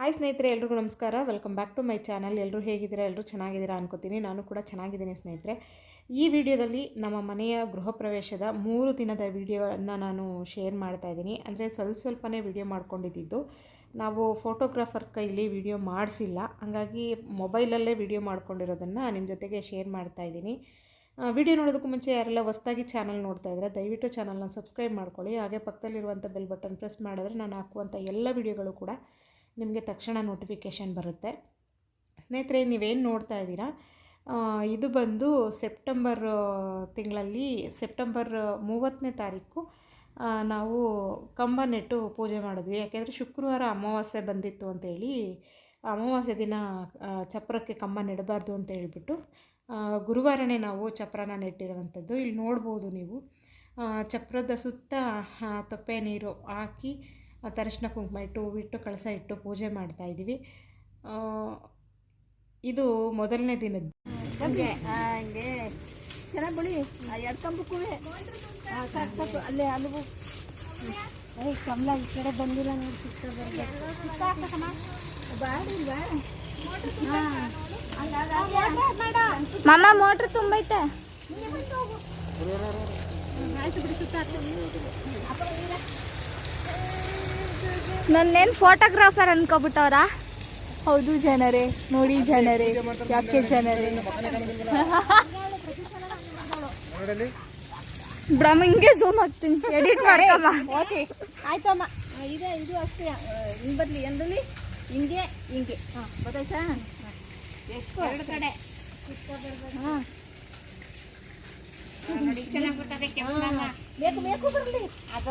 Hi ಸ್ನೇಹಿತರೆ, ಎಲ್ರಿಗೂ ನಮಸ್ಕಾರ. Welcome back to my channel ಎಲ್ಲರೂ ಹೇಗಿದ್ದೀರಾ? ಎಲ್ಲರೂ ಚೆನ್ನಾಗಿದ್ದೀರಾ ಅನ್ಕೋತೀನಿ. ನಾನು ಕೂಡ ಚೆನ್ನಾಗಿದ್ದೀನಿ ಸ್ನೇಹಿತರೆ. ಈ ವಿಡಿಯೋದಲ್ಲಿ ನಮ್ಮ ಮನೆಯ ಗೃಹ ಪ್ರವೇಶದ ಮೂರು ದಿನದ ವಿಡಿಯೋನ ನಾನು ಶೇರ್ ಮಾಡ್ತಾ ಇದ್ದೀನಿ. ಅಂದರೆ ಸ್ವಲ್ಪ ಸ್ವಲ್ಪನೇ ವಿಡಿಯೋ ಮಾಡ್ಕೊಂಡಿದ್ದು. ನಾವು ಫೋಟೋಗ್ರಾಫರ್ ಕೈಲಿ ವಿಡಿಯೋ ಮಾಡಿಸಿಲ್ಲ. ಹಾಗಾಗಿ ಮೊಬೈಲಲ್ಲೇ ವಿಡಿಯೋ ಮಾಡ್ಕೊಂಡಿರೋದನ್ನು ನಿಮ್ಮ ಜೊತೆಗೆ ಶೇರ್ ಮಾಡ್ತಾ ಇದ್ದೀನಿ. ವಿಡಿಯೋ ನೋಡೋದಕ್ಕೂ ಮುಂಚೆ ಯಾರೆಲ್ಲ ಹೊಸ್ದಾಗಿ ಚಾನಲ್ ನೋಡ್ತಾ ಇದ್ದರೆ ದಯವಿಟ್ಟು ಚಾನಲ್ನ ಸಬ್ಸ್ಕ್ರೈಬ್ ಮಾಡ್ಕೊಳ್ಳಿ. ಹಾಗೆ ಪಕ್ಕದಲ್ಲಿರುವಂಥ ಬೆಲ್ ಬಟನ್ ಪ್ರೆಸ್ ಮಾಡಿದ್ರೆ ನಾನು ಹಾಕುವಂಥ ಎಲ್ಲ ವಿಡಿಯೋಗಳು ಕೂಡ ನಿಮಗೆ ತಕ್ಷಣ ನೋಟಿಫಿಕೇಷನ್ ಬರುತ್ತೆ. ಸ್ನೇಹಿತರೆ, ನೀವೇನು ನೋಡ್ತಾ ಇದ್ದೀರಾ? ಇದು ಬಂದು ಸೆಪ್ಟೆಂಬರ್ ತಿಂಗಳಲ್ಲಿ ಸೆಪ್ಟೆಂಬರ್ ಮೂವತ್ತನೇ ತಾರೀಕು ನಾವು ಕಂಬ ನೆಟ್ಟು ಪೂಜೆ ಮಾಡಿದ್ವಿ. ಯಾಕೆಂದರೆ ಶುಕ್ರವಾರ ಅಮಾವಾಸ್ಯೆ ಬಂದಿತ್ತು ಅಂತೇಳಿ, ಅಮಾವಾಸ್ಯೆ ದಿನ ಚಪ್ರಕ್ಕೆ ಕಂಬ ನೆಡಬಾರ್ದು ಅಂತ ಹೇಳಿಬಿಟ್ಟು ಗುರುವಾರನೇ ನಾವು ಚಪ್ರನ ನೆಟ್ಟಿರುವಂಥದ್ದು. ಇಲ್ಲಿ ನೋಡ್ಬೋದು ನೀವು. ಚಪ್ರದ ಸುತ್ತ ತೊಪ್ಪೆ ನೀರು ಹಾಕಿ ಅರಿಶಿನ ಕುಂಕುಮ ಇಟ್ಟು ಹೂವಿಟ್ಟು ಕಳಸ ಇಟ್ಟು ಪೂಜೆ ಮಾಡ್ತಾ ಇದ್ದೀವಿ. ಆ, ಇದು ಮೊದಲನೇ ದಿನದ ಹಂಗೆ ಹಂಗೆ ಚೆನ್ನಾಗಿ ಆಯ್ತು ಎರಡು ಕಂಬಕ್ಕೂ ಸಾಕು ಸಾಕು ಅಲ್ಲೇ ಅಲ್ಲಿಗೂ ಏಯ್ ಕಮಲ ಈ ಕಡೆ ಬಂದಿಲ್ಲ ನೋಡಿ ಚಿಕ್ಕ ಬರ್ಬೇಕು ಬಾಡಿಲ್ವಾ ಮಾಮ ಮೋಟ್ರ್ ತುಂಬೈತೆ. ನನ್ನೇನು ಫೋಟೋಗ್ರಾಫರ್ ಅನ್ಕೋಬಿಟ್ಟವ್ರ? ಹೌದು ಜನರೇ ನೋಡಿ ಜನರೇ ಯಾಕೆ ಜನರೇ? ಬ್ರಹ್ಮಿಂಗೆ ಝೂಮ್ ಆಗ್ತೀನಿ ಎಡಿಟ್ ಮಾಡ್ಕಮ್ಮ. ಓಕೆ ಆಯ್ತಮ್ಮ. ಇದೆ ಇದು ಅಷ್ಟೇ. ಹಿಂಗೆ ಬರಲಿ ಎಂದ್ರಲ್ಲಿ ಹಿಂಗೆ ಹಿಂಗೆ. ಹಾಂ ಗೊತ್ತಾಯ್ತಾ? ಎರಡು ಕಡೆ. ಹಾಂ. ಬೇಕು ಬೇಕು ಬರಲಿ. ಅದು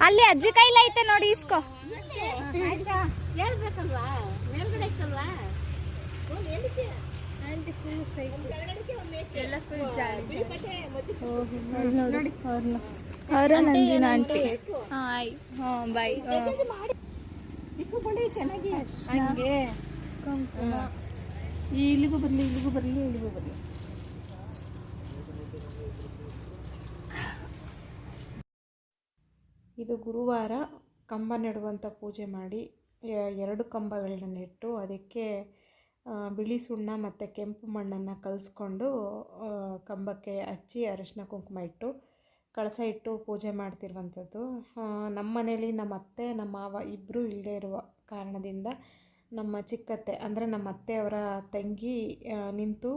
ಅಲ್ಲಿ ಅಜ್ಜಿ ಕೈಲ ಐತೆ ನೋಡಿ ಇಸ್ಕೋ. ಹೇಳ್ಬೇಕಲ್ವಾ? ಮೇಲ್ಗಡೆ ಅವರ ಆಂಟಿ ಹಾಯ್ ಹ್ಞೂ ಬಾಯ್. ಚೆನ್ನಾಗಿ. ಈ ಇಲ್ಲಿಗೂ ಬರಲಿ ಇಲ್ಲಿಗೂ ಬರಲಿ ಇಲ್ಲಿಗೂ ಬರಲಿ. ಇದು ಗುರುವಾರ ಕಂಬ ನೆಡುವಂಥ ಪೂಜೆ ಮಾಡಿ ಎರಡು ಕಂಬಗಳನ್ನ ನೆಟ್ಟು ಅದಕ್ಕೆ ಬಿಳಿ ಸುಣ್ಣ ಮತ್ತು ಕೆಂಪು ಮಣ್ಣನ್ನು ಕಲಿಸ್ಕೊಂಡು ಕಂಬಕ್ಕೆ ಹಚ್ಚಿ ಅರಿಶಿನ ಕುಂಕುಮ ಇಟ್ಟು, ಕಳಸ ಇಟ್ಟು ಪೂಜೆ ಮಾಡ್ತಿರುವಂಥದ್ದು. ನಮ್ಮ ಮನೇಲಿ ನಮ್ಮ ಅತ್ತೆ, ನಮ್ಮ ಮಾವ ಇಬ್ಬರೂ ಇಲ್ಲದೇ ಇರುವ ಕಾರಣದಿಂದ ನಮ್ಮ ಚಿಕ್ಕತ್ತೆ, ಅಂದರೆ ನಮ್ಮ ಅತ್ತೆಯವರ ತಂಗಿ ನಿಂತು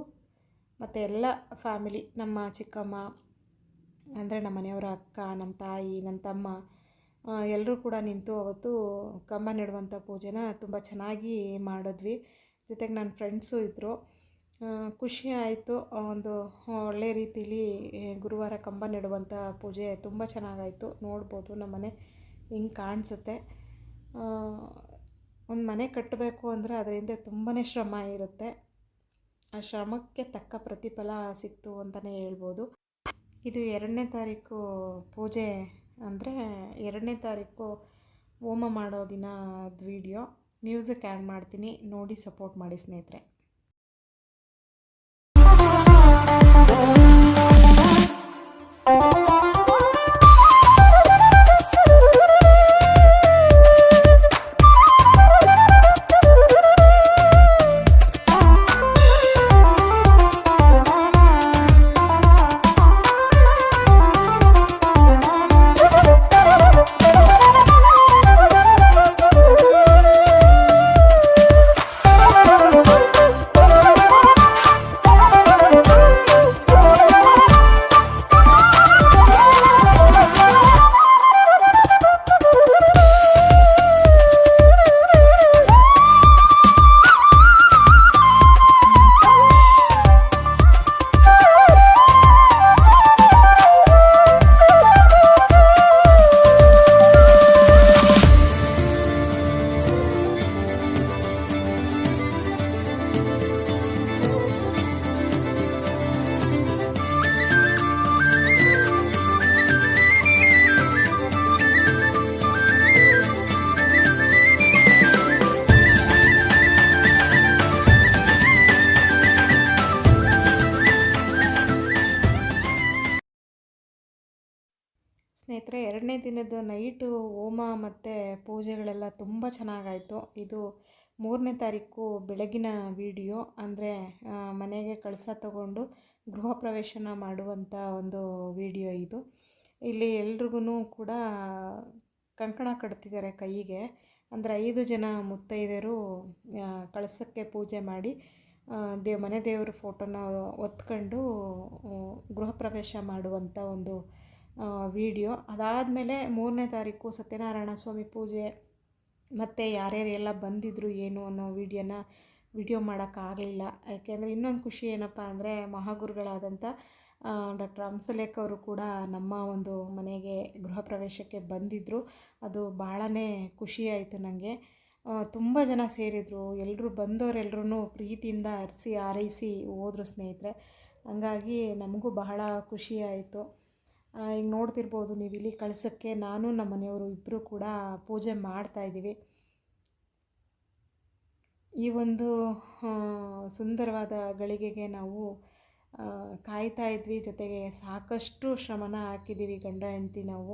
ಮತ್ತು ಎಲ್ಲ ಫ್ಯಾಮಿಲಿ ನಮ್ಮ ಚಿಕ್ಕಮ್ಮ ಅಂದರೆ ನಮ್ಮ ಮನೆಯವರ ಅಕ್ಕ, ನಮ್ಮ ತಾಯಿ ನನ್ನ ತಮ್ಮ ಎಲ್ಲರೂ ಕೂಡ ನಿಂತು ಅವತ್ತು ಕಂಬ ನೆಡುವಂಥ ಪೂಜೆನ ತುಂಬ ಚೆನ್ನಾಗಿ ಮಾಡಿದ್ವಿ. ಜೊತೆಗೆ ನನ್ನ ಫ್ರೆಂಡ್ಸು ಇದ್ದರು ಖುಷಿ ಆಯಿತು. ಒಂದು ಒಳ್ಳೆ ರೀತಿಲಿ ಗುರುವಾರ ಕಂಬ ನೆಡುವಂಥ ಪೂಜೆ ತುಂಬ ಚೆನ್ನಾಗಾಯಿತು. ನೋಡ್ಬೋದು ನಮ್ಮ ಮನೆ ಹಿಂಗೆ ಕಾಣಿಸುತ್ತೆ. ಒಂದು ಮನೆ ಕಟ್ಟಬೇಕು ಅಂದರೆ ಅದರಿಂದ ತುಂಬಾ ಶ್ರಮ ಇರುತ್ತೆ. ಆ ಶ್ರಮಕ್ಕೆ ತಕ್ಕ ಪ್ರತಿಫಲ ಸಿಕ್ತು ಅಂತಲೇ ಹೇಳ್ಬೋದು. ಇದು ಎರಡನೇ ತಾರೀಕು ಪೂಜೆ ಅಂದರೆ ಎರಡನೇ ತಾರೀಕು ಹೋಮ ಮಾಡೋ ದಿನದ ವಿಡಿಯೋ ಮ್ಯೂಸಿಕ್ ಆ್ಯಡ್ ಮಾಡ್ತೀನಿ. ನೋಡಿ ಸಪೋರ್ಟ್ ಮಾಡಿ ಸ್ನೇಹಿತರೆ. ಸ್ನೇಹಿತರೆ ಎರಡನೇ ದಿನದ ನೈಟು, ಹೋಮ ಮತ್ತು ಪೂಜೆಗಳೆಲ್ಲ ತುಂಬ ಚೆನ್ನಾಗಾಯಿತು. ಇದು ಮೂರನೇ ತಾರೀಕು ಬೆಳಗಿನ ವಿಡಿಯೋ. ಅಂದರೆ ಮನೆಗೆ ಕಳಸ ತಗೊಂಡು ಗೃಹ ಪ್ರವೇಶನ ಮಾಡುವಂಥ ಒಂದು ವಿಡಿಯೋ ಇದು. ಇಲ್ಲಿ ಎಲ್ರಿಗೂ ಕೂಡ ಕಂಕಣ ಕಟ್ತಿದ್ದಾರೆ ಕೈಗೆ. ಅಂದರೆ, ಐದು ಜನ ಮುತ್ತೈದೆಯರು ಕಳಸಕ್ಕೆ ಪೂಜೆ ಮಾಡಿ ದೇ, ಮನೆ ದೇವರ ಫೋಟೋನ ಒತ್ಕೊಂಡು ಗೃಹ ಪ್ರವೇಶ ಮಾಡುವಂಥ ಒಂದು ವಿಡಿಯೋ. ಅದಾದಮೇಲೆ ಮೂರನೇ ತಾರೀಕು ಸತ್ಯನಾರಾಯಣ ಸ್ವಾಮಿ ಪೂಜೆ. ಮತ್ತು ಯಾರ್ಯಾರೆಲ್ಲ ಬಂದಿದ್ರು ಏನು ಅನ್ನೋ ವಿಡಿಯೋನ ವಿಡಿಯೋ ಮಾಡೋಕ್ಕಾಗಲಿಲ್ಲ ಯಾಕೆಂದರೆ ಇನ್ನೊಂದು ಖುಷಿ ಏನಪ್ಪ ಅಂದರೆ ಮಹಾಗುರುಗಳಾದಂಥ ಡಾಕ್ಟರ್ ಹಂಸಲೇಖ ಅವರು ಕೂಡ ನಮ್ಮ ಒಂದು ಮನೆಗೆ ಗೃಹ ಪ್ರವೇಶಕ್ಕೆ ಬಂದಿದ್ದರು ಅದು ಭಾಳನೇ ಖುಷಿಯಾಯಿತು ನನಗೆ ತುಂಬ ಜನ ಸೇರಿದರು. ಎಲ್ಲರೂ ಬಂದವರೆಲ್ಲರೂ ಪ್ರೀತಿಯಿಂದ ಹರಿಸಿ ಹಾರೈಸಿ ಹೋದರು ಸ್ನೇಹಿತರೆ. ಹಂಗಾಗಿ ನಮಗೂ ಬಹಳ ಖುಷಿಯಾಯಿತು ಈಗ ನೋಡ್ತಿರ್ಬೋದು ನೀವು ಇಲ್ಲಿ ಕಳಸಕ್ಕೆ ನಾನು ನಮ್ಮ ಮನೆಯವರು ಇಬ್ಬರು ಕೂಡ ಪೂಜೆ ಮಾಡ್ತಾ ಇದ್ದೀವಿ. ಈ ಒಂದು ಸುಂದರವಾದ ಗಳಿಗೆಗೆ ನಾವು ಕಾಯ್ತಾ ಇದ್ವಿ. ಜೊತೆಗೆ ಸಾಕಷ್ಟು ಶ್ರಮನ ಹಾಕಿದ್ದೀವಿ ಗಂಡ ಹೆಂಡತಿ ನಾವು.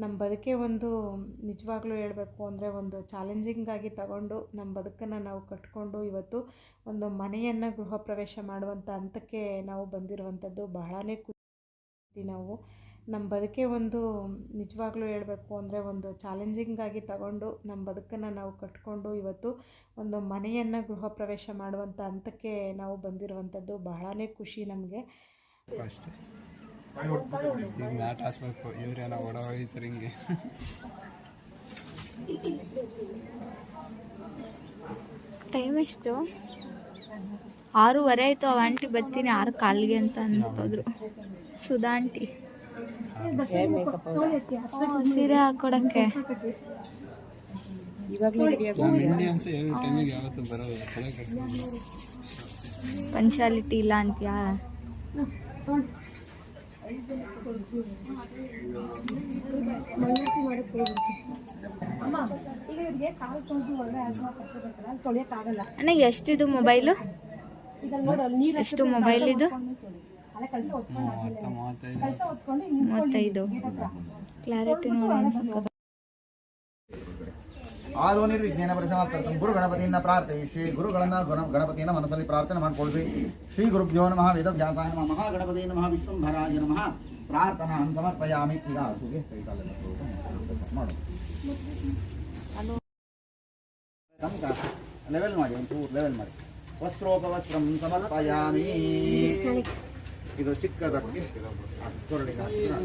ನಮ್ಮ ಬದುಕೆ ಒಂದು ನಿಜವಾಗ್ಲೂ ಹೇಳಬೇಕು ಅಂದರೆ ಒಂದು ಚಾಲೆಂಜಿಂಗಾಗಿ ತಗೊಂಡು ನಮ್ಮ ಬದುಕನ್ನು ನಾವು ಕಟ್ಕೊಂಡು ಇವತ್ತು ಒಂದು ಮನೆಯನ್ನು ಗೃಹ ಪ್ರವೇಶ ಮಾಡುವಂಥ ಹಂತಕ್ಕೆ ನಾವು ಬಂದಿರುವಂಥದ್ದು ಬಹಳನೇ ಖುಷಿ ನಾವು. ನಮ್ಮ ಬದುಕೆ ಒಂದು ನಿಜವಾಗ್ಲೂ ಹೇಳಬೇಕು ಅಂದರೆ ಒಂದು ಚಾಲೆಂಜಿಂಗಾಗಿ ತಗೊಂಡು ನಮ್ಮ ಬದುಕನ್ನು ನಾವು ಕಟ್ಕೊಂಡು ಇವತ್ತು ಒಂದು ಮನೆಯನ್ನು ಗೃಹ ಪ್ರವೇಶ ಮಾಡುವಂಥ ಹಂತಕ್ಕೆ ನಾವು ಬಂದಿರುವಂಥದ್ದು ಬಹಳನೇ ಖುಷಿ ನಮಗೆ. ಟೈಮ್ ಎಷ್ಟು? ಆರೂವರೆ ಆಯಿತು ಅವ ಆಂಟಿ ಬರ್ತೀನಿ ಆರು ಕಾಲಿಗೆ ಅಂತ ಅನ್ಬೋದ್ರು ಸುಧಾ ಆಂಟಿ. ಸೀರೆ ಹಾಕೊಡಕ್ಕೆ. ಪಂಚಾಲಿಟಿ ಇಲ್ಲ ಅಂತೀಯಾ? ಅಣ್ಣ ಎಷ್ಟಿದು ಮೊಬೈಲು ಎಷ್ಟು ಮೊಬೈಲ್ ಇದು? ಮೂವತ್ತೈದು. ಕ್ಲಾರಿಟಿ ನೋಡಿ ಆದೋ ನಿರ್ವಿಘ್ನೇನ ಪರಿಸಮಾಪ್ತರ್ಥಂ ಗುರು ಗಣಪತಿಯಿಂದ ಪ್ರಾರ್ಥಯಿಸಿ ಗುರುಗಳನ್ನ ಗಣಪತಿಯನ್ನ ಮನಸ್ಸಲ್ಲಿ ಪ್ರಾರ್ಥನೆ ಮಾಡಿಕೊಳ್ಳಿ ಶ್ರೀ ಗುರುಭ್ಯೋ ನಮಃ ವೇದವ್ಯಾಸಾಯ ನಮಃ ಮಹಾಗಣಪತಿ ನಮಃ ವಿಶ್ವಂಭರಾಯ ನಮಃ. ಪ್ರಾರ್ಥನಾ ಸಮರ್ಪಯಾಮಿ. ಈಗ ಹಸುಗೆ ಮಾಡು ಲೆವೆಲ್ ಮಾಡಿ ಒಂಚೂರು ಲೆವೆಲ್ ಮಾಡಿ. ವಸ್ತ್ರೋಪವಸ್ತ್ರಂ ಸಮರ್ಪಯಾಮಿ. ಇದು ಚಿಕ್ಕದಕ್ಕೆ ಕೊರಳಿಗೆ ಹಾಕಿದ್ರೆ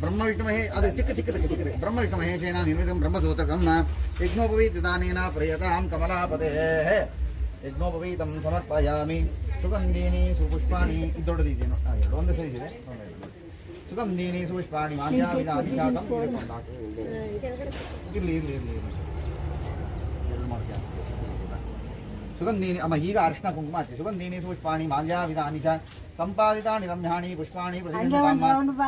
ಬ್ರಹ್ಮ ವಿಷ್ಣು ಮಹೇ ಅದು ಚಿಕ್ಕ ಚಿಕ್ಕದಕ್ಕೆ ಚಿಕ್ಕದೆ ಬ್ರಹ್ಮ ವಿಷ್ಣು ಮಹೇಶೇನ ನಿರ್ಮಿತಂ ಬ್ರಹ್ಮಸೂತ್ರಕಂ ಯಜ್ಞೋಪವೀತದಾನೇನ ಪ್ರಿಯತಾಂ ಕಮಲಾಪತೆ ಯಜ್ಞೋಪವೀತಂ ಸಮರ್ಪಯಾಮಿ ಸುಗಂಧೀನಿ ಸುಪುಷ್ಪಾಣಿ ಇದು ದೊಡ್ಡದಿದೆಯೇನು ಆ, ಎರಡು ಒಂದೇ ಸೈಜ್ ಇದೆ ಒಂದೇ ಇದೆ. ಸುಗಂಧೀನಿ ಸುಪುಷ್ಪಾಣಿ ಮಾಲ್ಯಾವಿಧಾನಿ ಶಾಕಂ ಹಿಡ್ಕೊಂಡಾಕು. ಇರ್ಲಿ ಇರ್ಲಿ ಇರ್ಲಿ ಇರ್ಲಿ ಎರಡು ಮಾಡ್ತೀಯ ಸುಗಂಧೀನಿ ಅಮ್ಮ ಈಗ ಅರ್ಶನ ಕುಂಕುಮ ಹಚ್ಚಿ ಸುಗಂಧೀನಿ ಸುಪುಷ್ಪಾಣಿ ಮಾಲ್ಯಾವಿಧಾನಿ ಚ ಸಂಪಾದಿತಾನಿ ರಮ್ಯಾಣಿ ಪುಷ್ಪಾಣಿ ಪ್ರತಿಗಂಧಕಾಮ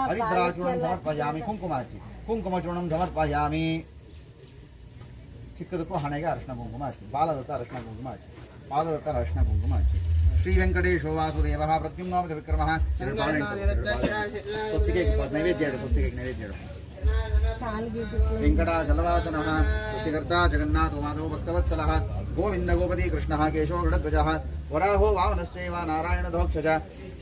ಹರಿದ್ರಾಚೂರ್ಣಂ ಸಮರ್ಪಯಾಮಿ ಕುಂಕುಮ ಹಚ್ಚಿ ಕುಂಕುಮ ಚೂರ್ಣಂ ಸಮರ್ಪಯಾಮಿ ಚಿಕ್ಕದಕ್ಕೂ ಹಣೆಗೆ ಅರ್ಶನ ಕುಂಕುಮ ಹಚ್ಚಿ ಬಾಲದತ್ತ ಅರ್ಶನ ಕುಂಕುಮ ಹಚ್ಚಿ ಪಾದದತ್ತ ಅರ್ಶನ ಕುಂಕುಮ ಹಚ್ಚಿ ಶ್ರೀ ವೆಂಕಟೇಶೋ ವಾಸುದೇವ ಪ್ರತ್ಯುಮ್ನಾಮದ ವಿಕ್ರಮ ಸ್ವಸ್ತಿಗೆ ನೈವೇದ್ಯ ಇಡು ಸ್ವಸ್ತಿಗೆ ನೈವೇದ್ಯ ಇಡು ವೆಂಕಟಾಚಲವಾಸನ ಸೃಷ್ಟಿಕರ್ತಾ ಜಗನ್ನಾಥೋ ಮಾಧವೋ ಭಕ್ತವತ್ಸಲಃ ಗೋವಿಂದ ಗೋಪತಿ ಕೃಷ್ಣಃ ಕೇಶೋ ಗರುಡಧ್ವಜಃ ವರಾಹೋ ವಾಮನಶ್ಚೈವ ನಾರಾಯಣಧೋಕ್ಷಜ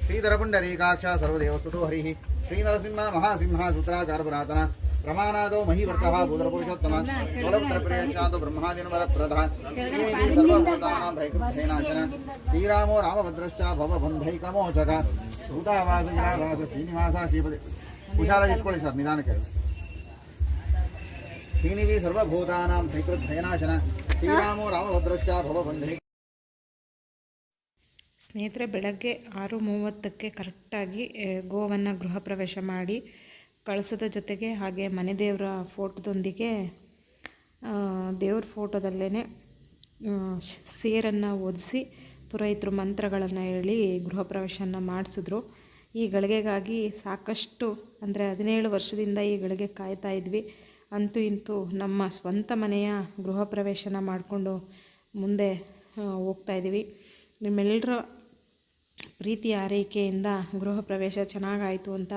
ಶ್ರೀಧರ ಪುಂಡರೀಕಾಕ್ಷ ಸರ್ವದೇವಸ್ತುತೋ ಹರಿಃ ಶ್ರೀನರಸಿಂಹ ಮಹಾಸಿಂಹ ಸೂತ್ರಾಚಾರಪುರಾತನ ಪ್ರಮಾಣಾದೋ ಮಹೀವರ್ತಃ ಭೂತರಪುರುಷೋತ್ತಮ ಸೋಲಪುತ್ರಪ್ರಿಯಕ್ಷಾತು ಬ್ರಹ್ಮಾದಿನವರಪ್ರದಃ ಶ್ರೀನಿಧಿ ಸರ್ವಭೂತಾನಾಂ ಭಯಕೃತೇನಾಶನ ಶ್ರೀರಾಮೋ ರಾಮಭದ್ರಶ್ಚ ಭವಬಂಧೈಕಮೋಚಕ ಸೂತಾವಾಸ ಜಲಾವಾಸ ಶ್ರೀನಿವಾಸ ಶ್ರೀಪತಿ ಹುಷಾರಾಗಿ ಇಟ್ಕೊಳ್ಳಿ ಸರ್ ನಿಧಾನಕ್ಕೆ ಶ್ರೀನಿಧಿ ಸರ್ವಭೂತಾನಾಂ ಭಯಕೃತೇನಾಶನ ಶ್ರೀರಾಮೋ ರಾಮಭದ್ರಶ್ಚ ಭವಬಂಧೆ ಸ್ನೇಹಿತರೆ, ಬೆಳಗ್ಗೆ ಆರು ಮೂವತ್ತಕ್ಕೆ ಕರೆಕ್ಟಾಗಿ ಗೋವನ್ನು ಗೃಹ ಪ್ರವೇಶ ಮಾಡಿ, ಕಳಸದ ಜೊತೆಗೆ ಹಾಗೆ ಮನೆ ದೇವರ ಫೋಟೋದೊಂದಿಗೆ ದೇವ್ರ ಫೋಟೋದಲ್ಲೇ ಸೇರನ್ನು ಓದಿಸಿ ಪುರೋಹಿತರು ಮಂತ್ರಗಳನ್ನು ಹೇಳಿ ಗೃಹ ಪ್ರವೇಶನ ಮಾಡಿಸಿದ್ರು. ಈ ಗಳಿಗೆಗಾಗಿ ಸಾಕಷ್ಟು, ಅಂದರೆ ಹದಿನೇಳು ವರ್ಷದಿಂದ ಈ ಗಳಿಗೆ ಕಾಯ್ತಾ ಇದ್ವಿ. ಅಂತೂ ಇಂತೂ ನಮ್ಮ ಸ್ವಂತ ಮನೆಯ ಗೃಹ ಪ್ರವೇಶನ ಮಾಡಿಕೊಂಡು ಮುಂದೆ ಹೋಗ್ತಾ ಇದ್ದೀವಿ. ನಿಮ್ಮೆಲ್ಲರ ಪ್ರೀತಿ ಆರೈಕೆಯಿಂದ ಗೃಹ ಪ್ರವೇಶ ಚೆನ್ನಾಗಾಯಿತು ಅಂತ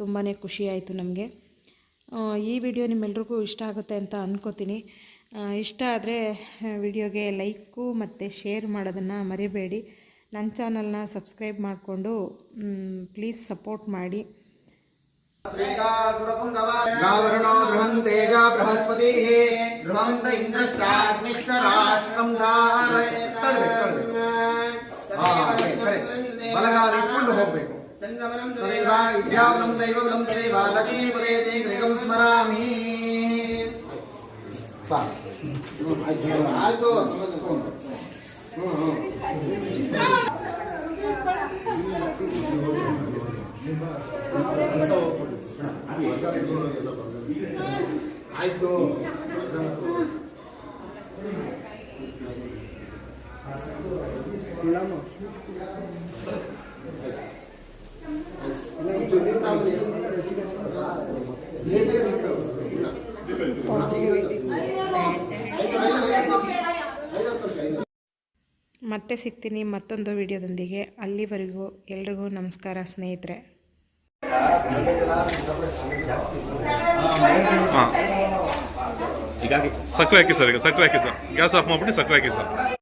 ತುಂಬಾ ಖುಷಿ ಆಯಿತು ನಮಗೆ. ಈ ವಿಡಿಯೋ ನಿಮ್ಮೆಲ್ರಿಗೂ ಇಷ್ಟ ಆಗುತ್ತೆ ಅಂತ ಅಂದ್ಕೋತೀನಿ ಇಷ್ಟ ಆದರೆ ವಿಡಿಯೋಗೆ ಲೈಕು ಮತ್ತು ಶೇರ್ ಮಾಡೋದನ್ನು ಮರಿಬೇಡಿ. ನನ್ನ ಚಾನಲ್ನ ಸಬ್ಸ್ಕ್ರೈಬ್ ಮಾಡಿಕೊಂಡು ಪ್ಲೀಸ್ ಸಪೋರ್ಟ್ ಮಾಡಿ. गावरणो बृहन्तेज बृहस्पतिः बृहन्त इन्द्रश्चाग्निश्च राष्ट्रं धारय ತಳ್ಬೇಕು ತಳ್ಬೇಕು ಹಾ ಕರೆ ಬಲಗಾಲ ಇಟ್ಕೊಂಡು ಹೋಗ್ಬೇಕು ತದೇವ ವಿದ್ಯಾಬಲಂ ದೈವಬಲಂ ತದೇವ ಲಕ್ಷ್ಮೀಪದೇ ತೇ ಗೃಹಂ ಸ್ಮರಾಮಿ ಬಾ. ಮತ್ತೆ ಸಿಗ್ತೀನಿ ಮತ್ತೊಂದು ವಿಡಿಯೋದೊಂದಿಗೆ. ಅಲ್ಲಿವರೆಗೂ ಎಲ್ರಿಗೂ ನಮಸ್ಕಾರ ಸ್ನೇಹಿತರೆ. ಸಕ್ಕರೆ ಹಾಕಿ ಸರ್ ಈಗ ಸಕ್ಕರೆ ಹಾಕಿ ಸರ್. ಗ್ಯಾಸ್ ಆಫ್ ಮಾಡ್ಬಿಟ್ಟು ಸಕ್ಕರೆ ಹಾಕಿ ಸರ್.